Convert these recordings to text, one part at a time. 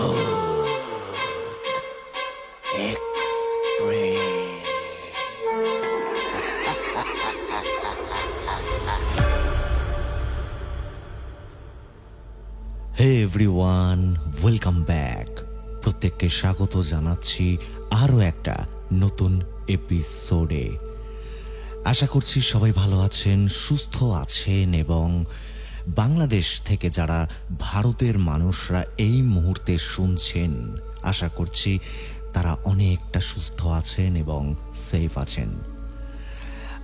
হে everyone welcome back প্রত্যেককে স্বাগত জানাচ্ছি আরও একটা নতুন এপিসোডে আশা করছি সবাই ভালো আছেন, সুস্থ আছেন এবং বাংলাদেশ থেকে যারা ভারতের মানুষরা এই মুহূর্তে শুনছেন, আশা করছি তারা অনেকটা সুস্থ আছেন এবং সেফ আছেন।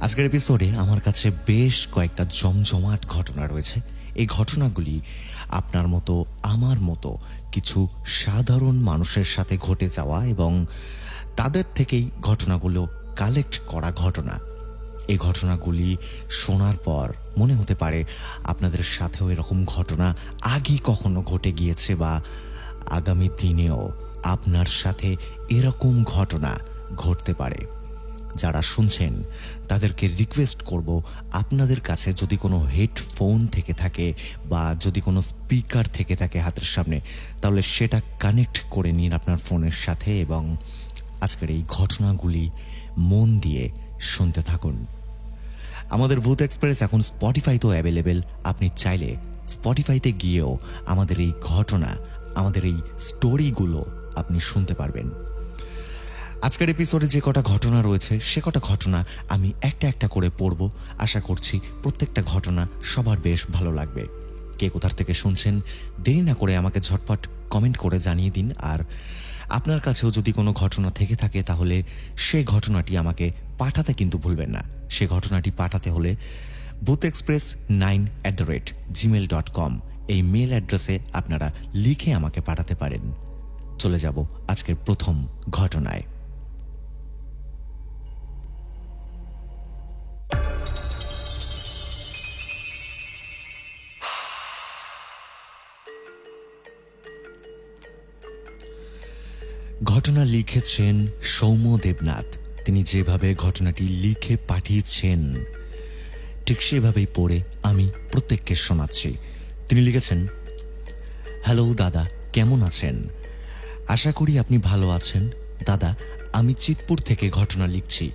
আজকের এপিসোডে আমার কাছে বেশ কয়েকটা জমজমাট ঘটনা রয়েছে। এই ঘটনাগুলি আপনার মতো, আমার মতো কিছু সাধারণ মানুষের সাথে ঘটে যাওয়া এবং তাদের থেকেই ঘটনাগুলো কালেক্ট করা ঘটনা। এই ঘটনাগুলি শোনার পর মনে হতে পারে আপনাদের সাথেও এরকম ঘটনা আগে কখনো ঘটে গিয়েছে বা আগামী দিনেও আপনার সাথে এরকম ঘটনা ঘটতে পারে। যারা শুনছেন, তাদেরকে রিকোয়েস্ট করব আপনাদের কাছে যদি কোনো হেডফোন থেকে থাকে বা যদি কোনো স্পিকার থেকে থাকে হাতের সামনে, তাহলে সেটা কানেক্ট করে নিন আপনার ফোনের সাথে এবং আজকের এই ঘটনাগুলি মন দিয়ে শুনতে থাকুন। আমাদের ভূত এক্সপ্রেস এখন স্পটিফাইতেও অ্যাভেলেবেল আপনি চাইলে স্পটিফাইতে গিয়েও আমাদের এই ঘটনা, আমাদের এই স্টোরিগুলো আপনি শুনতে পারবেন। আজকের এপিসোডে যে কটা ঘটনা রয়েছে, সে কটা ঘটনা আমি একটা একটা করে পড়ব। আশা করছি প্রত্যেকটা ঘটনা সবার বেশ ভালো লাগবে। কে কোথার থেকে শুনছেন, দেরি না করে আমাকে ঝটপট কমেন্ট করে জানিয়ে দিন। আর আপনার কাছেও যদি কোনো ঘটনা থেকে থাকে তাহলে সে ঘটনাটি আমাকে পাঠাতে কিন্তু ভুলবেন না। সে ঘটনাটি পাঠাতে হলে booth express nine at the rate Gmail dot com এই মেল অ্যাড্রেসে আপনারা লিখে আমাকে পাঠাতে পারেন। চলে যাব আজকের প্রথম ঘটনায়। ঘটনা লিখেছেন সৌম্য দেবনাথ। তিনি যেভাবে ঘটনাটি লিখে পাঠিয়েছেন, ঠিক সেভাবেই পড়ে আমি প্রত্যেককে শোনাচ্ছি। তিনি লিখেছেন, হ্যালো দাদা, কেমন আছেন? আশা করি আপনি ভালো আছেন। দাদা, আমি চিতপুর থেকে ঘটনা লিখছি।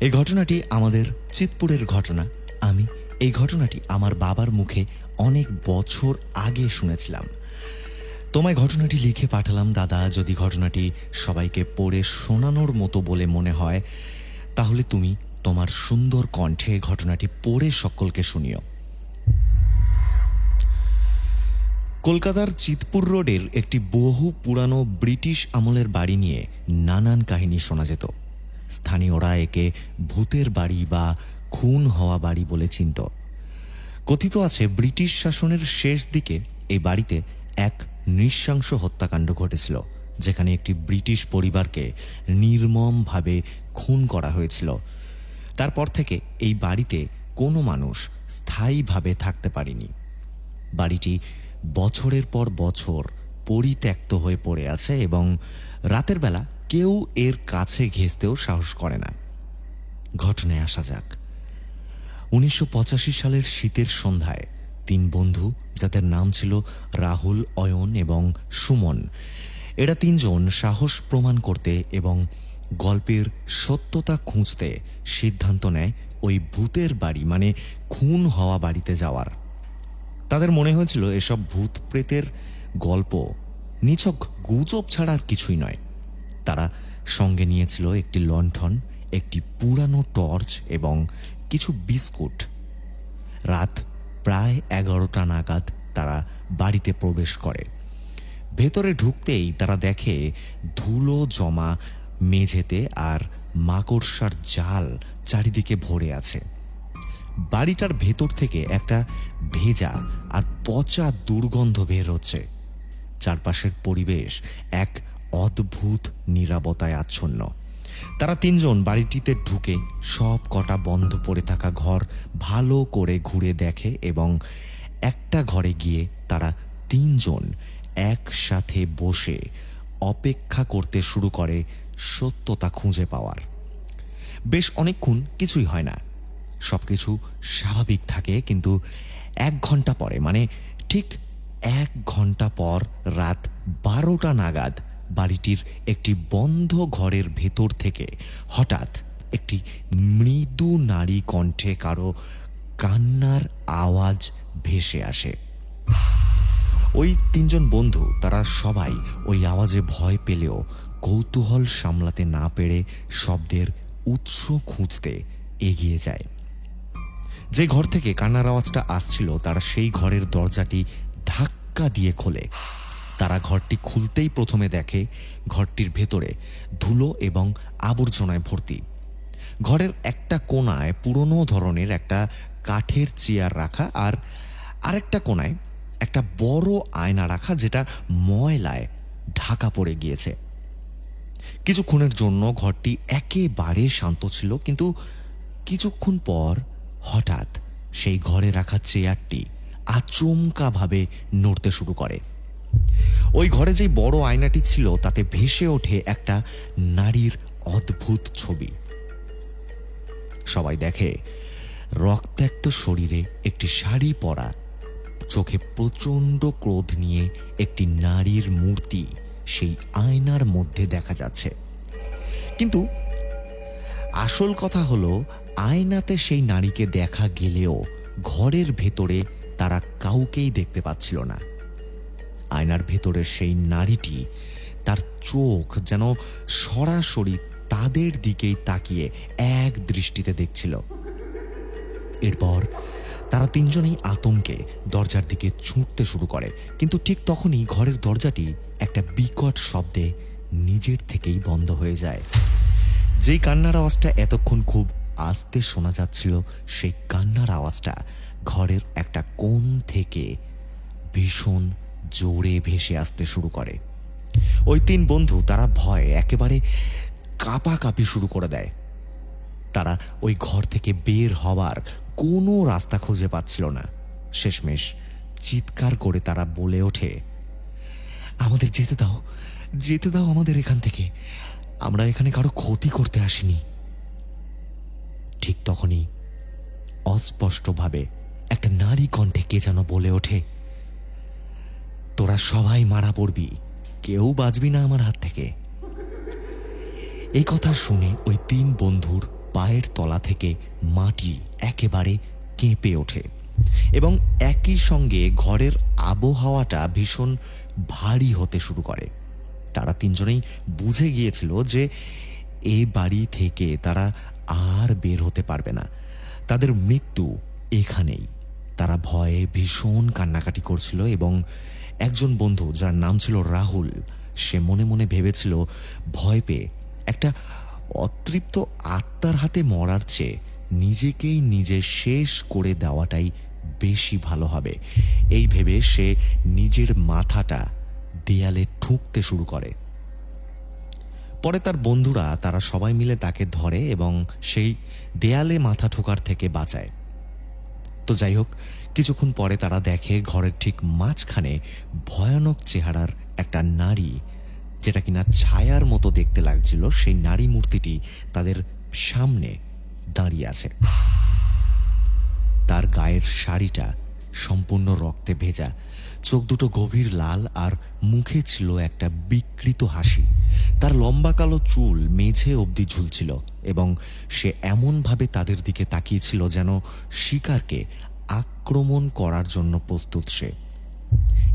এই ঘটনাটি আমাদের চিতপুরের ঘটনা। আমি এই ঘটনাটি আমার বাবার মুখে অনেক বছর আগে শুনেছিলাম। তোমায় ঘটনাটি লিখে পাঠালাম, দাদা। যদি ঘটনাটি সবাইকে পড়ে শোনানোর মতো বলে মনে হয়, তাহলে তুমি তোমার সুন্দর কণ্ঠে ঘটনাটি পড়ে সকলকে শুনিও। কলকাতার চিতপুর রোডের একটি বহু পুরানো ব্রিটিশ আমলের বাড়ি নিয়ে নানান কাহিনী শোনা যেত। স্থানীয়রা একে ভূতের বাড়ি বা খুন হওয়া বাড়ি বলে চিনত। কথিত আছে, ব্রিটিশ শাসনের শেষ দিকে এই বাড়িতে এক নৃশংস হত্যাকাণ্ড ঘটেছিল, যেখানে একটি ব্রিটিশ পরিবারকে নির্মমভাবে খুন করা হয়েছিল। তারপর থেকে এই বাড়িতে কোনো মানুষ স্থায়ীভাবে থাকতে পারেনি। বাড়িটি বছরের পর বছর পরিত্যক্ত হয়ে পড়ে আছে এবং রাতের বেলা কেউ এর কাছে ঘেঁচতেও সাহস করে না। ঘটনায় আসা যাক। উনিশশো পঁচাশি সালের শীতের সন্ধ্যায় তিন বন্ধু, যাদের নাম ছিল রাহুল, অয়ন এবং সুমন। এরা তিনজন সাহস প্রমাণ করতে এবং গল্পের সত্যতা খুঁজতে সিদ্ধান্ত নেয় ওই ভূতের বাড়ি মানে খুন হওয়া বাড়িতে যাওয়ার। তাদের মনে হয়েছিল এসব ভূত প্রেতের গল্প নিছক গুজব ছাড়া আর কিছুই নয়। তারা সঙ্গে নিয়েছিল একটি লণ্ঠন, একটি পুরানো টর্চ এবং কিছু বিস্কুট। রাত প্রায় এগারোটা নাগাদ তারা বাড়িতে প্রবেশ করে। ভেতরে ঢুকতেই তারা দেখে ধুলো জমা, মেঝেতে আর মাকড়সার জাল চারিদিকে ভরে আছে। বাড়িটার ভেতর থেকে একটা ভেজা আর পচা দুর্গন্ধ বের হচ্ছে। চারপাশের পরিবেশ এক অদ্ভুত নিরাপত্তায় আচ্ছন্ন। তারা তিনজন বাড়িটিতে ঢুকে সব কটা বন্ধ পড়ে থাকা ঘর ভালো করে ঘুরে দেখে এবং একটা ঘরে গিয়ে তারা তিনজন একসাথে বসে অপেক্ষা করতে শুরু করে সত্যতা খুঁজে পাওয়ার। বেশ অনেকক্ষণ কিছুই হয় না। সবকিছু স্বাভাবিক থাকে কিন্তু এক ঘণ্টা পরে মানে ঠিক এক ঘণ্টা পর রাত বারোটা নাগাদ বাড়িটির একটি বন্ধ ঘরের ভেতর থেকে হঠাৎ একটি মৃদু নারী কণ্ঠে কারও কান্নার আওয়াজ ভেসে আসে। ওই তিনজন বন্ধু, তারা সবাই ওই আওয়াজে ভয় পেলেও কৌতূহল সামলাতে না পেরে শব্দের উৎস খুঁজতে এগিয়ে যায়। যে ঘর থেকে কান্নার আওয়াজটা আসছিল, তারা সেই ঘরের দরজাটি ধাক্কা দিয়ে খোলে। তারা ঘরটি খুলতেই প্রথমে দেখে ঘরটির ভেতরে ধুলো এবং আবর্জনায় ভর্তি। ঘরের একটা কোণায় পুরনো ধরনের একটা কাঠের চেয়ার রাখা আর আরেকটা কোণায় একটা বড় আয়না রাখা যেটা ময়লায় ঢাকা পড়ে গিয়েছে। কিছুক্ষণের জন্য ঘরটি একেবারে শান্ত ছিল, কিন্তু কিছুক্ষণ পর হঠাৎ সেই ঘরে রাখা চেয়ারটি আচমকাভাবে নড়তে শুরু করে। ওই ঘরে যে বড় আয়নাটি ছিল, তাতে ভেসে ওঠে একটা নারীর অদ্ভুত ছবি। সবাই দেখে, রক্তাক্ত শরীরে একটি শাড়ি পরা, চোখে প্রচণ্ড ক্রোধ নিয়ে একটি নারীর মূর্তি সেই আয়নার মধ্যে দেখা যাচ্ছে। কিন্তু আসল কথা হলো, আয়নাতে সেই নারীকে দেখা গেলেও ঘরের ভেতরে তারা কাউকেই দেখতে পাচ্ছিল না। আয়নার ভেতরে সেই নারীটি তার চোখ যেন সরাসরি তাদের দিকেই তাকিয়ে এক দৃষ্টিতে দেখছিল। এরপর তারা তিনজনেই আতঙ্কে দরজার দিকে ছুটতে শুরু করে। কিন্তু ঠিক তখনই ঘরের দরজাটি একটা বিকট শব্দে নিজের থেকেই বন্ধ হয়ে যায়। যেই কান্নার আওয়াজটা এতক্ষণ খুব আস্তে শোনা যাচ্ছিল, সেই কান্নার আওয়াজটা ঘরের একটা কোণ থেকে ভীষণ জোরে ভেসে আসতে শুরু করে। ওই তিন বন্ধু তারা ভয়ে একেবারে কাঁপাকাঁপি শুরু করে দেয়। তারা ওই ঘর থেকে বের হওয়ার কোনো রাস্তা খুঁজে পাচ্ছিল না। শেষমেশ চিৎকার করে তারা বলে ওঠে, আমাদের যেতে দাও যেতে দাও আমাদের এখান থেকে। আমরা এখানে কারও ক্ষতি করতে আসিনি। ঠিক তখনই অস্পষ্টভাবে একটা নারী কণ্ঠে কে যেন বলে ওঠে তোরা সবাই মারা পড়বি। কেউ বাঁচবি না আমার হাত থেকে। এই কথা শুনে ওই তিন বন্ধুর পায়ের তলা থেকে মাটি একেবারে কেঁপে ওঠে এবং একই সঙ্গে ঘরের আবহাওয়াটা ভীষণ ভারী হতে শুরু করে। তারা তিনজনেই বুঝে গিয়েছিল যে এ বাড়ি থেকে তারা আর বের হতে পারবে না। তাদের মৃত্যু এখানেই। তারা ভয়ে ভীষণ কান্নাকাটি করছিল এবং একজন বন্ধু যার নাম ছিল রাহুল, সে মনে মনে ভেবেছিল ভয় পেয়ে একটা অতৃপ্ত আত্মার হাতে মরার চেয়ে নিজেকেই নিজে শেষ করে দেওয়াটাই বেশি ভালো হবে। এই ভেবে সে নিজের মাথাটা দেয়ালে ঠুকতে শুরু করে। পরে তার বন্ধুরা, তারা সবাই মিলে তাকে ধরে এবং সেই দেয়ালে মাথা ঠোকার থেকে বাঁচায়। তো যাই হোক কিছুক্ষণ পরে তারা দেখে ঘরের ঠিক মাঝখানে ভয়ানক চেহারার একটা নারী, যেটা কিনা ছায়ার মতো দেখতে লাগছিল। সেই নারী মূর্তিটি তাদের সামনে দাঁড়িয়ে আছে। তার গায়ের শাড়িটা সম্পূর্ণ রক্তে ভেজা। চোখ দুটো গভীর লাল আর মুখে ছিল একটা বিকৃত হাসি। তার লম্বা কালো চুল মেঝে অবধি ঝুলছিল এবং সে এমনভাবে তাদের দিকে তাকিয়েছিল যেন শিকারকে আক্রমণ করার জন্য প্রস্তুত সে।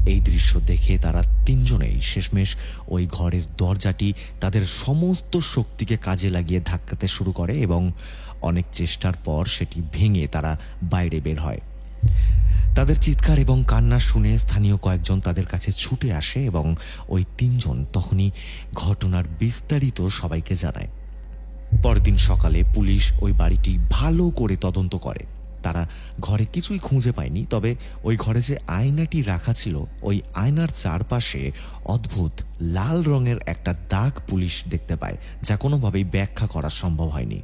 এই দৃশ্য দেখে তারা তিনজনেই শেষমেশ ওই ঘরের দরজাটি তাদের সমস্ত শক্তিকে কাজে লাগিয়ে ধাক্কাতে শুরু করে এবং অনেক চেষ্টার পর সেটি ভেঙে তারা বাইরে বের হয়। তাদের চিৎকার এবং কান্না শুনে স্থানীয় কয়েকজন তাদের কাছে ছুটে আসে এবং ওই তিনজন তখনই ঘটনার বিস্তারিত সবাইকে জানায়। পরদিন সকালে পুলিশ ওই বাড়িটি ভালো করে তদন্ত করে। তারা ঘরে কিছুই খুঁজে পায়নি, তবে ওই ঘরে যে আয়নাটি রাখা ছিল, ওই আয়নার চারপাশে অদ্ভুত লাল রঙের একটা দাগ পুলিশ দেখতে পায়, যা কোনোভাবেই ব্যাখ্যা করা সম্ভব হয়নি।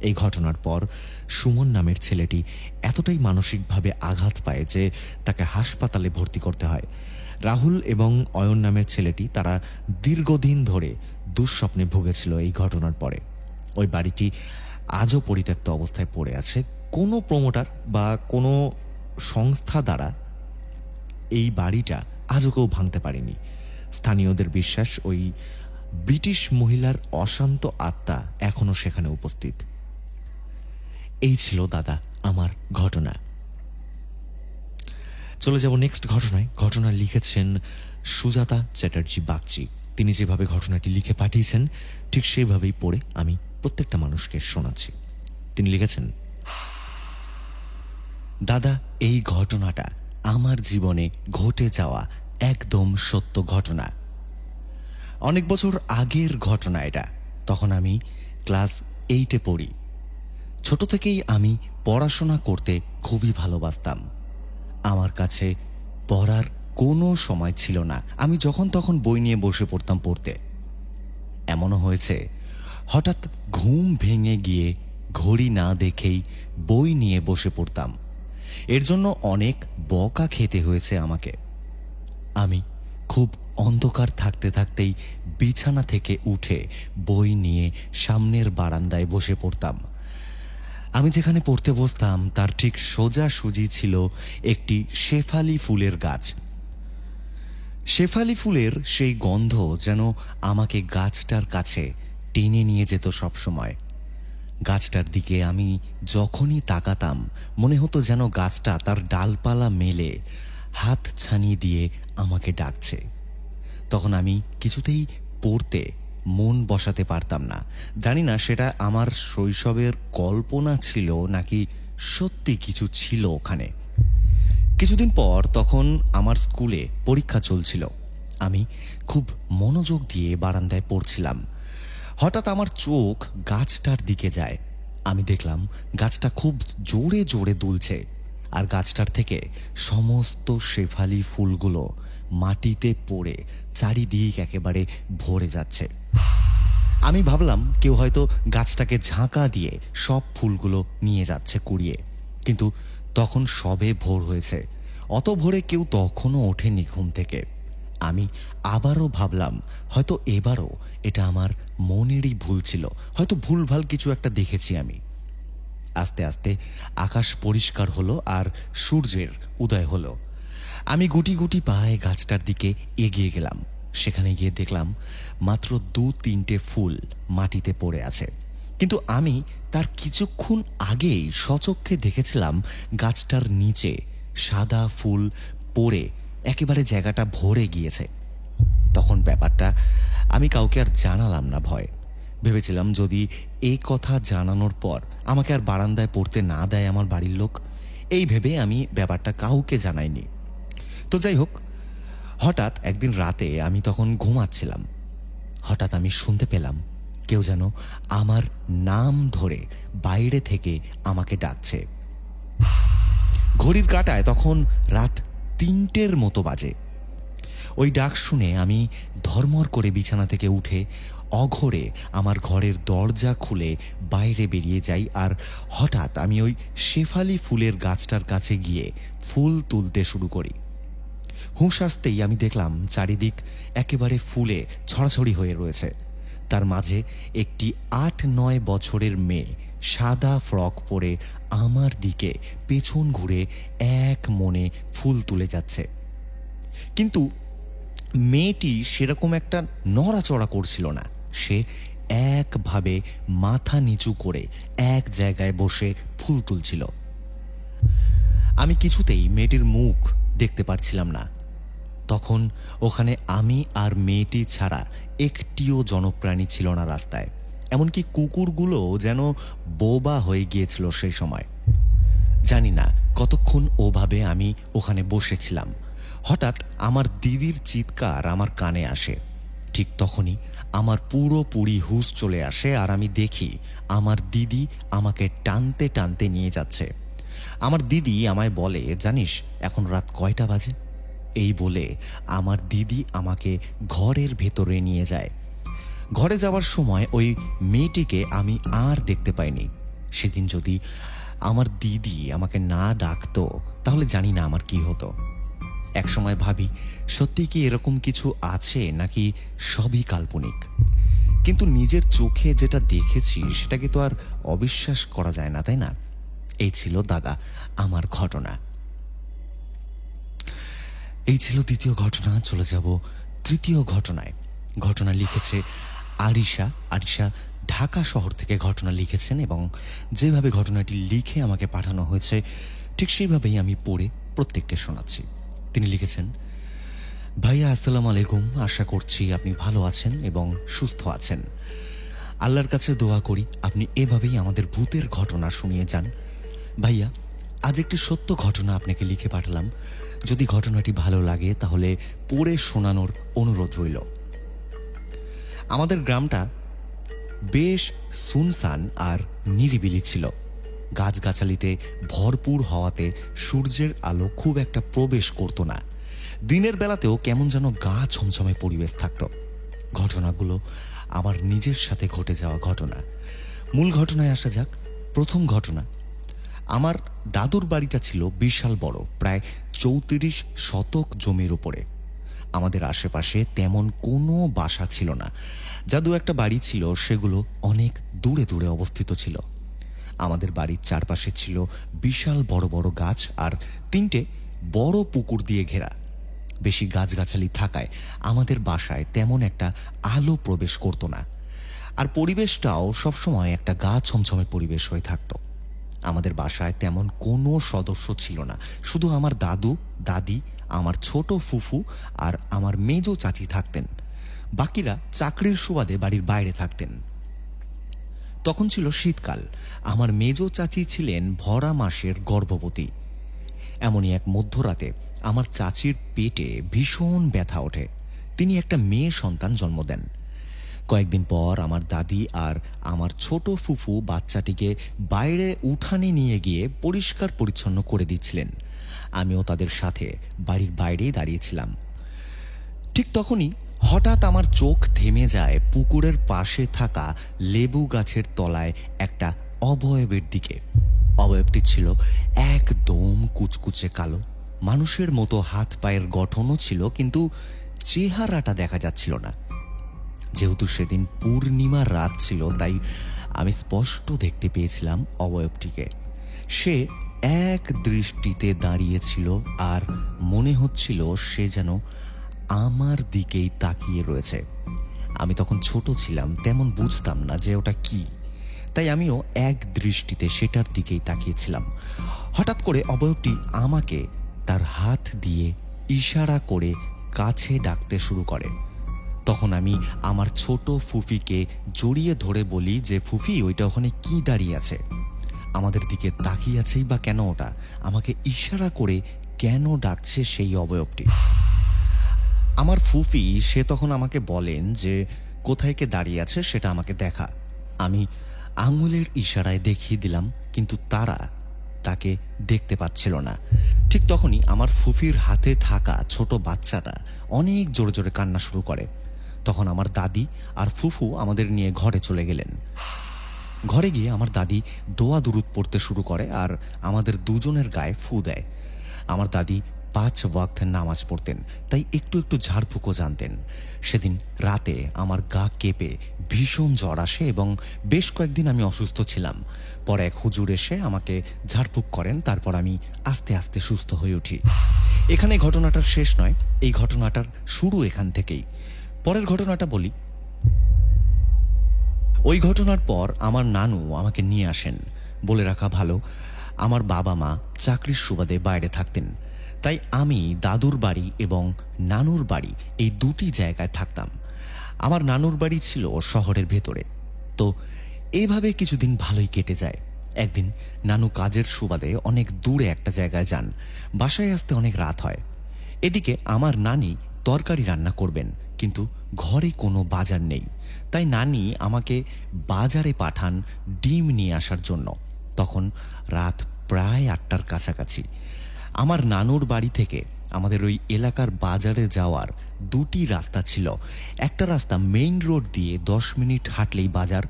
এই ঘটনার পর সুমন নামের ছেলেটি এতটাই মানসিকভাবে আঘাত পায় যে তাকে হাসপাতালে ভর্তি করতে হয়। রাহুল এবং অয়ন নামের ছেলেটি তারা দীর্ঘদিন ধরে দুঃস্বপ্নে ভুগেছিল এই ঘটনার পরে। ওই বাড়িটি আজও পরিত্যক্ত অবস্থায় পড়ে আছে। কোনো প্রমোটার বা কোনো সংস্থা দ্বারা এই বাড়িটা আজও কেউ ভাঙতে পারেনি। স্থানীয়দের বিশ্বাস ওই ব্রিটিশ মহিলার অশান্ত আত্মা এখনও সেখানে উপস্থিত। এই ছিল দাদা, আমার ঘটনা। চলে যাব নেক্সট ঘটনায়। ঘটনা লিখেছেন সুজাতা চ্যাটার্জি বাগচি। তিনি যেভাবে ঘটনাটি লিখে পাঠিয়েছেন, ঠিক সেইভাবেই পড়ে আমি প্রত্যেকটা মানুষকে শোনাচ্ছি। তিনি লিখেছেন দাদা, এই ঘটনাটা আমার জীবনে ঘটে যাওয়া একদম সত্য ঘটনা। অনেক বছর আগের ঘটনা এটা। তখন আমি ক্লাস এইটে পড়ি। ছোট থেকেই আমি পড়াশোনা করতে খুবই ভালোবাসতাম। আমার কাছে পড়ার কোনো সময় ছিল না। আমি যখন তখন বই নিয়ে বসে পড়তাম পড়তে। এমনও হয়েছে, হঠাৎ ঘুম ভেঙে গিয়ে ঘড়ি না দেখেই বই নিয়ে বসে পড়তাম। এর জন্য অনেক বকা খেতে হয়েছে আমাকে। আমি খুব অন্ধকার থাকতে থাকতেই বিছানা থেকে উঠে বই নিয়ে সামনের বারান্দায় বসে পড়তাম। আমি যেখানে পড়তে বসতাম, তার ঠিক সোজা সুজি ছিল একটি শেফালি ফুলের গাছ। শেফালি ফুলের সেই গন্ধ যেন আমাকে গাছটার কাছে টেনে নিয়ে যেত সবসময়। গাছটার দিকে আমি যখনই তাকাতাম, মনে হতো যেন গাছটা তার ডালপালা মেলে, হাত ছানি দিয়ে আমাকে ডাকছে। তখন আমি কিছুতেই পড়তে, মন বসাতে পারতাম না। জানি না সেটা আমার শৈশবের কল্পনা ছিল নাকি সত্যি কিছু ছিল ওখানে। কিছুদিন পর তখন আমার স্কুলে পরীক্ষা চলছিল। আমি খুব মনোযোগ দিয়ে বারান্দায় পড়ছিলাম। হঠাৎ আমার চোখ গাছটার দিকে যায়। আমি দেখলাম গাছটা খুব জোরে জোরে দুলছে আর গাছটার থেকে সমস্ত শেফালি ফুলগুলো মাটিতে পড়ে চারিদিক একেবারে ভরে যাচ্ছে। আমি ভাবলাম কেউ হয়তো গাছটাকে ঝাঁকা দিয়ে সব ফুলগুলো নিয়ে যাচ্ছে কুড়িয়ে। কিন্তু তখন সবে ভোর হয়েছে। অত ভোরে কেউ তখনও ওঠেনি ঘুম থেকে। আমি আবারও ভাবলাম, হয়তো এবারও এটা আমার মনেরই ভুল ছিল, হয়তো ভুলভাল কিছু একটা দেখেছি আমি। আস্তে আস্তে আকাশ পরিষ্কার হলো আর সূর্যের উদয় হলো। আমি গুটি গুটি পায়ে গাছটার দিকে এগিয়ে গেলাম। সেখানে গিয়ে দেখলাম মাত্র দু তিনটে ফুল মাটিতে পড়ে আছে। কিন্তু আমি তার কিছুক্ষণ আগেই সচক্ষে দেখেছিলাম গাছটার নিচে সাদা ফুল পড়ে একেবারে জায়গাটা ভরে গিয়েছে। তখন ব্যাপারটা আমি কাউকে আর জানালাম না ভয়। ভেবেছিলাম যদি এই কথা জানানোর পর আমাকে আর বারান্দায় পড়তে না দেয় আমার বাড়ির লোক, এই ভেবে আমি ব্যাপারটা কাউকে জানাইনি। তো যাই হোক, হঠাৎ একদিন রাতে আমি তখন ঘুমাচ্ছিলাম। হঠাৎ আমি শুনতে পেলাম, কেউ যেন আমার নাম ধরে বাইরে থেকে আমাকে ডাকছে। ঘড়ির কাটায় তখন রাত তিনটের মতো বাজে। ওই ডাক শুনে আমি ধর্মর করে বিছানা থেকে উঠে অঘরে আমার ঘরের দরজা খুলে বাইরে বেরিয়ে যাই আর হঠাৎ আমি ওই শেফালি ফুলের গাছটার কাছে গিয়ে ফুল তুলতে শুরু করি। হুঁশ আসতেই আমি দেখলাম চারিদিক একেবারে ফুলে ছড়াছড়ি হয়ে রয়েছে। তার মাঝে একটি আট নয় বছরের মেয়ে সাদা ফ্রক পরে আমার দিকে পেছন ঘুরে এক মনে ফুল তুলে যাচ্ছে। কিন্তু মেয়েটি সেরকম একটা নড়াচড়া করছিল না। সে একভাবে মাথা নিচু করে এক জায়গায় বসে ফুল তুলছিল। আমি কিছুতেই মেয়েটির মুখ দেখতে পারছিলাম না। তখন ওখানে আমি আর মেয়েটি ছাড়া একটিও জনপ্রাণী ছিল না রাস্তায়। এমনকি কুকুরগুলো যেন বোবা হয়ে গিয়েছিল সেই সময়। জানি না কতক্ষণ ওভাবে আমি ওখানে বসেছিলাম। হঠাৎ আমার দিদির চিৎকার আমার কানে আসে। ঠিক তখনই আমার পুরোপুরি হুঁশ চলে আসে আর আমি দেখি আমার দিদি আমাকে টানতে টানতে নিয়ে যাচ্ছে। আমার দিদি আমায় বলে, জানিস, এখন রাত কয়টা বাজে? এই বলে আমার দিদি আমাকে ঘরের ভেতরে নিয়ে যায়। ঘরে যাওয়ার সময় ওই মেয়েটিকে আমি আর দেখতে পাইনি। সেদিন যদি আমার দিদি আমাকে না ডাকতো, তাহলে জানি না আমার কি হতো। একসময় ভাবি, সত্যি কি এরকম কিছু আছে নাকি সবই কাল্পনিক? কিন্তু নিজের চোখে যেটা দেখেছি, সেটাকে তো আর অবিশ্বাস করা যায় না, তাই না? এই ছিল দাদা, আমার ঘটনা। এই ছিল দ্বিতীয় ঘটনা, চলে যাব তৃতীয় ঘটনায়। ঘটনা লিখেছে আরিশা আরিশা ঢাকা শহর থেকে ঘটনা লিখেছেন এবং যেভাবে ঘটনাটি লিখে আমাকে পাঠানো হয়েছে, ঠিক সেইভাবেই আমি পড়ে প্রত্যেককে শোনাচ্ছি। তিনি লিখেছেন, ভাইয়া, আসসালাম আলাইকুম। আশা করছি আপনি ভালো আছেন এবং সুস্থ আছেন। আল্লাহর কাছে দোয়া করি আপনি এভাবেই আমাদের ভূতের ঘটনা শুনিয়ে যান। ভাইয়া, আজ একটি সত্য ঘটনা আপনাকে লিখে পাঠালাম। যদি ঘটনাটি ভালো লাগে তাহলে পড়ে শোনানোর অনুরোধ রইল। আমাদের গ্রামটা বেশ সুনসান আর নিরিবিলি ছিল। গাছগাছালিতে ভরপুর হওয়াতে সূর্যের আলো খুব একটা প্রবেশ করতো না। দিনের বেলাতেও কেমন যেন গা ছমছমে পরিবেশ থাকতো। ঘটনাগুলো আমার নিজের সাথে ঘটে যাওয়া ঘটনা। মূল ঘটনায় আসা যাক। প্রথম ঘটনা, আমার দাদুর বাড়িটা ছিল বিশাল বড়, প্রায় চৌত্রিশ শতক জমির উপরে। আমাদের আশেপাশে তেমন কোনো বাসা ছিল না। যা দু একটা বাড়ি ছিল, সেগুলো অনেক দূরে দূরে অবস্থিত ছিল। আমাদের বাড়ির চারপাশে ছিল বিশাল বড় বড় গাছ আর তিনটে বড় পুকুর দিয়ে ঘেরা। বেশি গাছগাছালি থাকায় আমাদের বাসায় তেমন একটা আলো প্রবেশ করতো না। আর পরিবেশটাও সবসময় একটা গা ছমছমে পরিবেশ হয়ে থাকতো। আমাদের বাসায় তেমন কোনো সদস্য ছিল না। শুধু আমার দাদু, দাদি, আমার ছোট ফুফু আর আমার মেজো চাচি থাকতেন। বাকিরা চাকরির সুবাদে বাড়ির বাইরে থাকতেন। তখন ছিল শীতকাল। আমার মেজ চাচি ছিলেন ভরা মাসের গর্ভবতী। এমনই এক মধ্যরাতে আমার চাচির পেটে ভীষণ ব্যথা ওঠে। তিনি একটা মেয়ে সন্তান জন্ম দেন। কয়েকদিন পর আমার দাদি আর আমার ছোট ফুফু বাচ্চাটিকে বাইরে উঠানে নিয়ে গিয়ে পরিষ্কার পরিচ্ছন্ন করে দিচ্ছিলেন। আমিও তাদের সাথে বাড়ির বাইরেই দাঁড়িয়েছিলাম। ঠিক তখনই হঠাৎ আমার চোখ থেমে যায় পুকুরের পাশে থাকা লেবু গাছের তলায় একটা অবয়বের দিকে। অবয়বটি ছিল একদম কুচকুচে কালো। মানুষের মতো হাত পায়ের গঠনও ছিল, কিন্তু চেহারাটা দেখা যাচ্ছিল না। যেহেতু সেদিন পূর্ণিমার রাত ছিল, তাই আমি স্পষ্ট দেখতে পেয়েছিলাম অবয়বটিকে। সে এক দৃষ্টিতে দাঁড়িয়েছিল আর মনে হচ্ছিল সে যেন আমার দিকেই তাকিয়ে রয়েছে। আমি তখন ছোট ছিলাম, তেমন বুঝতাম না যে ওটা কি। তাই আমিও এক দৃষ্টিতে সেটার দিকেই তাকিয়েছিলাম। হঠাৎ করে অবয়বটি আমাকে তার হাত দিয়ে ইশারা করে কাছে ডাকতে শুরু করে। তখন আমি আমার ছোট ফুফিকে জড়িয়ে ধরে বলি যে, ফুফি, ওইটা ওখানে কি দাঁড়িয়ে আছে? আমাদের দিকে তাকিয়ে আছেই বা কেন ওটা? আমাকে ইশারা করে কেন ডাকছে সেই অবয়বটি? আমার ফুফি, সে তখন আমাকে বলেন যে, কোথায় কে দাঁড়িয়ে আছে সেটা আমাকে দেখা। আমি আঙুলের ইশারায় দেখিয়ে দিলাম, কিন্তু তারা তাকে দেখতে পাচ্ছিল না। ঠিক তখনই আমার ফুফির হাতে থাকা ছোট বাচ্চাটা অনেক জোরে জোরে কান্না শুরু করে। তখন আমার দাদি আর ফুফু আমাদের নিয়ে ঘরে চলে গেলেন। ঘরে গিয়ে আমার দাদি দোয়া দুরুদ পড়তে শুরু করে আর আমাদের দুজনের গায়ে ফু দেয়। আমার দাদি পাঁচ ওয়াক্ত নামাজ পড়তেন, তাই একটু একটু ঝাড়ফুঁকো জানতেন। সেদিন রাতে আমার গা কেঁপে ভীষণ জ্বর আসে এবং বেশ কয়েকদিন আমি অসুস্থ ছিলাম। পরে এক হুজুর এসে আমাকে ঝাড়ফুঁক করেন, তারপর আমি আস্তে আস্তে সুস্থ হয়ে উঠি। এখানে ঘটনাটার শেষ নয়, এই ঘটনাটার শুরু এখান থেকেই। পরের ঘটনাটা বলি। ওই ঘটনার পর আমার নানু আমাকে নিয়ে আসেন। বলে রাখা ভালো, আমার বাবা মা চাকরির সুবাদে বাইরে থাকতেন। তাই আমি দাদুর বাড়ি এবং নানুর বাড়ি এই দুটি জায়গায় থাকতাম। আমার নানুর বাড়ি ছিল শহরের ভেতরে। তো এইভাবে কিছুদিন ভালোই কেটে যায়। একদিন নানু কাজের সুবাদে অনেক দূরে একটা জায়গায় যান। বাসায় আসতে অনেক রাত হয়। এদিকে আমার নানি তরকারি রান্না করবেন, কিন্তু ঘরে কোনো বাজার নেই। তাই নানি আমাকে বাজারে পাঠান ডিম নিয়ে আসার জন্য। তখন রাত প্রায় আটটার কাছাকাছি। আমার নানুর বাড়ি থেকে আমাদের ওই এলাকার বাজারে যাওয়ার দুটি রাস্তা ছিল। একটা রাস্তা মেইন রোড দিয়ে দশ মিনিট হাঁটলেই বাজার,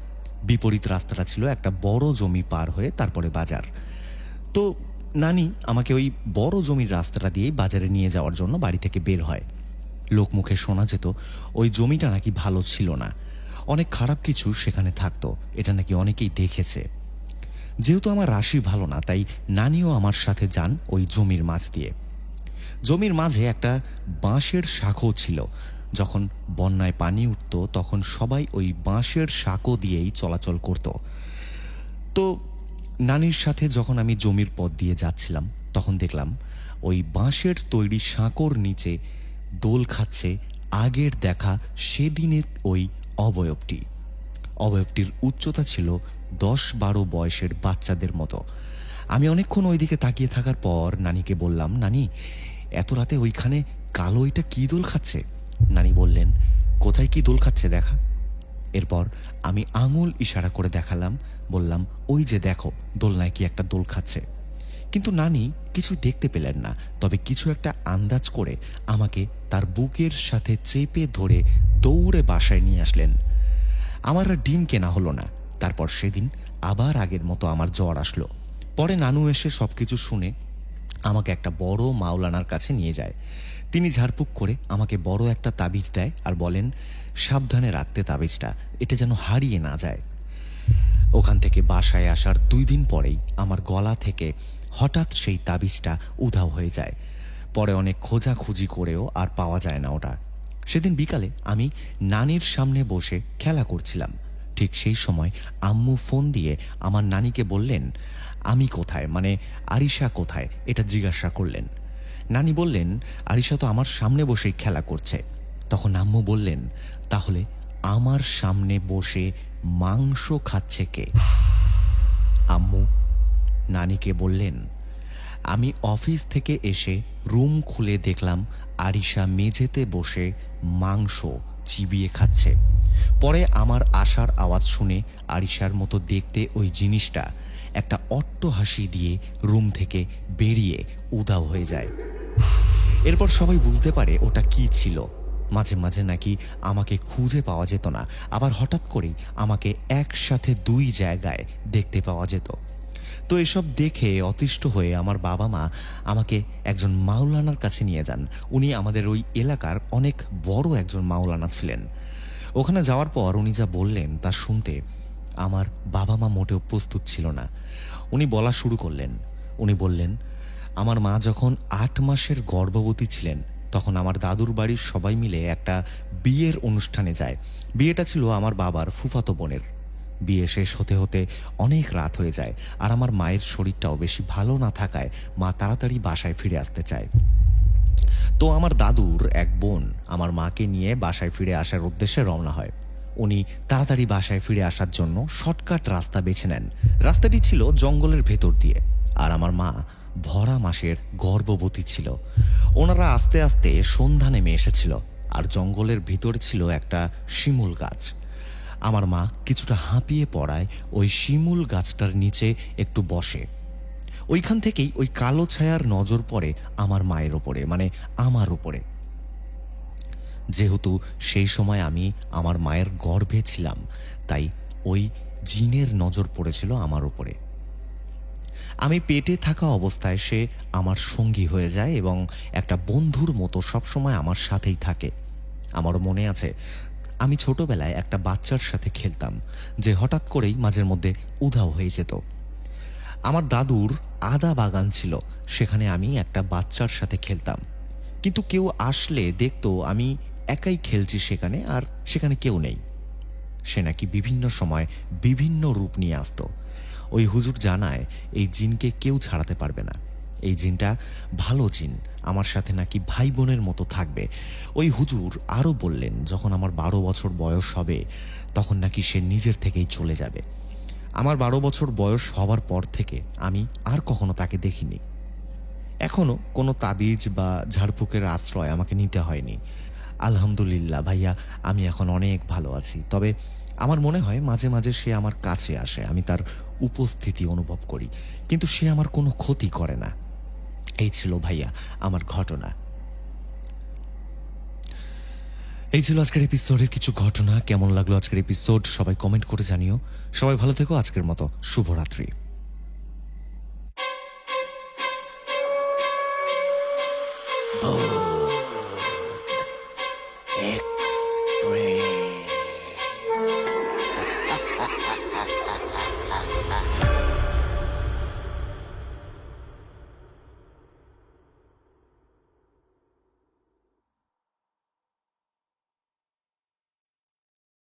বিপরীত রাস্তাটা ছিল একটা বড় জমি পার হয়ে তারপরে বাজার। তো নানি আমাকে ওই বড় জমির রাস্তাটা দিয়ে বাজারে নিয়ে যাওয়ার জন্য বাড়ি থেকে বের হয়। লোকমুখে শোনা যেত, ওই জমিটা নাকি ভালো ছিল না। অনেক খারাপ কিছু সেখানে থাকতো, এটা নাকি অনেকেই দেখেছে। যেহেতু আমার রাশি ভালো না, তাই নানিও আমার সাথে যান ওই জমির মাছ দিয়ে। জমির মাঝে একটা বাঁশের শাখও ছিল। যখন বন্যায় পানি উঠত, তখন সবাই ওই বাঁশের শাকো দিয়েই চলাচল করত। তো নানির সাথে যখন আমি জমির পথ দিয়ে যাচ্ছিলাম, তখন দেখলাম ওই বাঁশের তৈরি সাঁকোর নিচে দোল খাচ্ছে আগের দেখা সেদিনের ওই অবয়বটি। অবয়বটির উচ্চতা ছিল দশ বারো বয়সের বাচ্চাদের মতো। আমি অনেকক্ষণ ওইদিকে তাকিয়ে থাকার পর নানিকে বললাম, নানি, এত রাতে ওইখানে কালো এটা কি দোল খাচ্ছে? নানি বললেন, কোথায় কি দোল খাচ্ছে দেখা? এরপর আমি আঙুল ইশারা করে দেখালাম, বললাম, ওই যে দেখো, দোলনায় কি একটা দোল খাচ্ছে। কিন্তু নানি কিছু দেখতে পেলেন না, তবে কিছু একটা আন্দাজ করে আমাকে তার বুকের সাথে চেপে ধরে দৌড়ে বাসায় নিয়ে আসলেন। আমার আর ডিম কেনা হলো না। তারপর সেদিন আবার আগের মতো আমার জ্বর আসলো। পরে নানু এসে সব কিছু শুনে আমাকে একটা বড় মাওলানার কাছে নিয়ে যায়। তিনি ঝাড়ফুঁক করে আমাকে বড় একটা তাবিজ দেয় আর বলেন, সাবধানে রাখতে তাবিজটা, এটা যেন হারিয়ে না যায়। ওখান থেকে বাসায় আসার দুই দিন পরেই আমার গলা থেকে হঠাৎ সেই তাবিজটা উধাও হয়ে যায়। পরে অনেক খোঁজাখুঁজি করেও আর পাওয়া যায় না ওটা। সেদিন বিকালে আমি নানির সামনে বসে খেলা করছিলাম। ঠিক সেই সময় আম্মু ফোন দিয়ে আমার নানিকে বললেন, আমি কোথায়? মানে আরিশা কোথায়? এটা জিজ্ঞাসা করলেন। নানি বললেন, আরিশা তো আমার সামনে বসেই খেলা করছে। তখন আম্মু বললেন, তাহলে আমার সামনে বসে মাংস খাচ্ছে কে? আম্মু নানিকে বললেন, আমি অফিস থেকে এসে রুম খুলে দেখলাম আরিশা মেঝেতে বসে মাংস চিবিয়ে খাচ্ছে। পরে আমার আশার আওয়াজ শুনে আরিশার মতো দেখতে ওই জিনিসটা একটা অট্ট হাসি দিয়ে রুম থেকে বেরিয়ে উধাও হয়ে যায়। এরপর সবাই বুঝতে পারে ওটা কি ছিল। মাঝে মাঝে নাকি আমাকে খুঁজে পাওয়া যেত না। আবার হঠাৎ করেই আমাকে একসাথে দুই জায়গায় দেখতে পাওয়া যেত। তো এসব দেখে অতিষ্ঠ হয়ে আমার বাবা মা আমাকে একজন মাওলানার কাছে নিয়ে যান। উনি আমাদের ওই এলাকার অনেক বড় একজন মাওলানা ছিলেন। ওখানে যাওয়ার পর উনি যা বললেন তা শুনতে আমার বাবা মা মোটেও প্রস্তুত ছিল না। উনি বলা শুরু করলেন। উনি বললেন, আমার মা যখন আট মাসের গর্ভবতী ছিলেন, তখন আমার দাদুর বাড়ির সবাই মিলে একটা বিয়ের অনুষ্ঠানে যায়। বিয়েটা ছিল আমার বাবার ফুফাতো বোনের। বিয়ে শেষ হতে হতে অনেক রাত হয়ে যায় আর আমার মায়ের শরীরটাও বেশি ভালো না থাকায় মা তাড়াতাড়ি বাসায় ফিরে আসতে চায়। তো আমার দাদুর এক বোন আমার মাকে নিয়ে বাসায় ফিরে আসার উদ্দেশ্যে রওনা হয়। উনি তাড়াতাড়ি বাসায় ফিরে আসার জন্য শর্টকাট রাস্তা বেছে নেন। রাস্তাটি ছিল জঙ্গলের ভেতর দিয়ে আর আমার মা ভরা মাসের গর্ভবতী ছিল। ওনারা আস্তে আস্তে সন্ধ্যা নেমে এসেছিল আর জঙ্গলের ভিতরে ছিল একটা শিমুল গাছ। আমার মা কিছুটা হাঁপিয়ে পড়ায় ওই শিমুল গাছটার নিচে একটু বসে। ওইখান থেকেই ওই কালো ছায়ার নজর পড়ে আমার মায়ের ওপরে মানে আমার ওপরে। যেহেতু সেই সময় আমি আমার মায়ের গর্ভে ছিলাম, তাই ওই জিনের নজর পড়েছিল আমার ওপরে। আমি পেটে থাকা অবস্থায় সে আমার সঙ্গী হয়ে যায় এবং একটা বন্ধুর মতো সবসময় আমার সাথেই থাকে। আমারও মনে আছে আমি ছোটবেলায় একটা বাচ্চার সাথে খেলতাম, যে হঠাৎ করেই মাঝের মধ্যে উধাও হয়ে যেত। আমার দাদুর আদা বাগান ছিল, সেখানে আমি একটা বাচ্চার সাথে খেলতাম। কিন্তু কেউ আসলে দেখতো আমি একাই খেলছি সেখানে আর সেখানে কেউ নেই। সে নাকি বিভিন্ন সময় বিভিন্ন রূপ নিয়ে আসতো। ওই হুজুর জানায়, এই জিনকে কেউ ছাড়াতে পারবে না। এই জিনটা ভালো জিন আমার সাথে নাকি ভাই বোনের মতো থাকবে। ওই হুজুর আরও বললেন, যখন আমার বারো বছর বয়স হবে, তখন নাকি সে নিজের থেকেই চলে যাবে। আমার বারো বছর বয়স হওয়ার পর থেকে আমি আর কখনো তাকে দেখিনি। এখনও কোনো তাবিজ বা ঝাড়ফুঁকের আশ্রয় আমাকে নিতে হয়নি। আলহামদুলিল্লাহ ভাইয়া, আমি এখন অনেক ভালো আছি। তবে আমার মনে হয় মাঝে মাঝে সে আমার কাছে আসে, আমি তার উপস্থিতি অনুভব করি। কিন্তু সে আমার কোনো ক্ষতি করে না। এই ছিল ভাইয়া আমার ঘটনা। এই ছিল আজকের এপিসোডের কিছু ঘটনা। কেমন লাগল আজকের এপিসোড সবাই কমেন্ট করে জানিও। সবাই ভালো থেকো, আজকের মতো শুভরাত্রি। Oh.